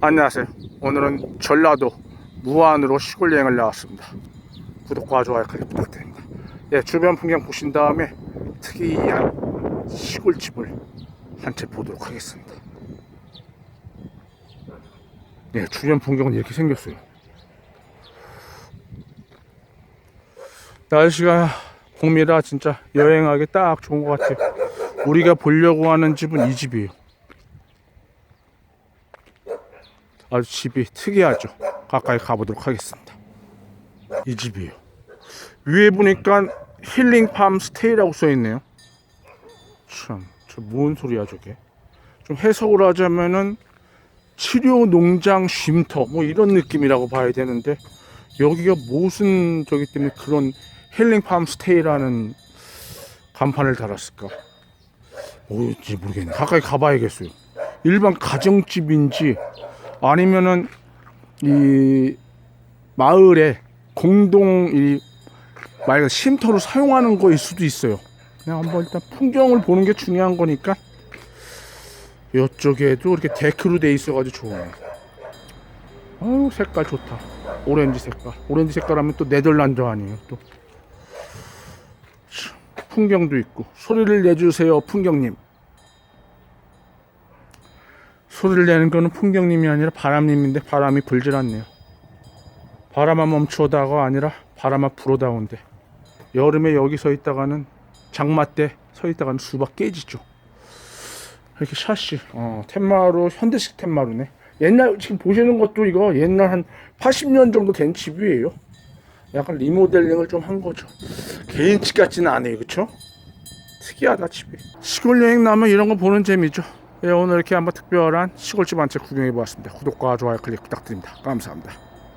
안녕하세요. 오늘은 전라도 무안으로 시골 여행을 나왔습니다. 구독과 좋아요 클릭 부탁드립니다. 예, 주변 풍경 보신 다음에 특이한 시골집을 한 채 보도록 하겠습니다. 예, 주변 풍경은 이렇게 생겼어요. 날씨가 봄이라 진짜 여행하기 딱 좋은 것 같아요. 우리가 보려고 하는 집은 이 집이에요. 아주 집이 특이하죠. 가까이 가보도록 하겠습니다. 이 집이에요. 위에 보니까 힐링팜 스테이라고 써 있네요. 참, 저 뭔 소리야 저게? 좀 해석을 하자면은 치료 농장 쉼터 뭐 이런 느낌이라고 봐야 되는데 여기가 무슨 저기 때문에 그런 힐링팜 스테이라는 간판을 달았을까? 뭐지 모르겠네. 가까이 가봐야겠어요. 일반 가정집인지 아니면은 이 마을에 공동 이말 그대로 쉼터로 사용하는 거일 수도 있어요. 그냥 한번 일단 풍경을 보는 게 중요한 거니까 이쪽에도 이렇게 데크로 돼 있어가지고 좋아요. 아유 색깔 좋다. 오렌지 색깔. 오렌지 색깔 하면 또 네덜란드 아니에요. 또 참, 풍경도 있고 소리를 내주세요 풍경님. 소리를 내는 거는 풍경님이 아니라 바람님인데 바람이 불질 않네요. 바람아 멈추어다가 아니라 바람아 불어다온데 여름에 여기 서 있다가는 장마 때 서 있다가는 수박 깨지죠. 이렇게 샷시 어, 텐마루 현대식 텐마루네. 옛날 지금 보시는 것도 이거 옛날 한 80년 정도 된 집이에요. 약간 리모델링을 좀 한 거죠. 개인 집 같지는 않아요, 그쵸? 특이하다 집이. 시골 여행 나면 이런 거 보는 재미죠. 예, 오늘 이렇게 한번 특별한 시골집 한 채 구경해 보았습니다. 구독과 좋아요 클릭 부탁드립니다. 감사합니다.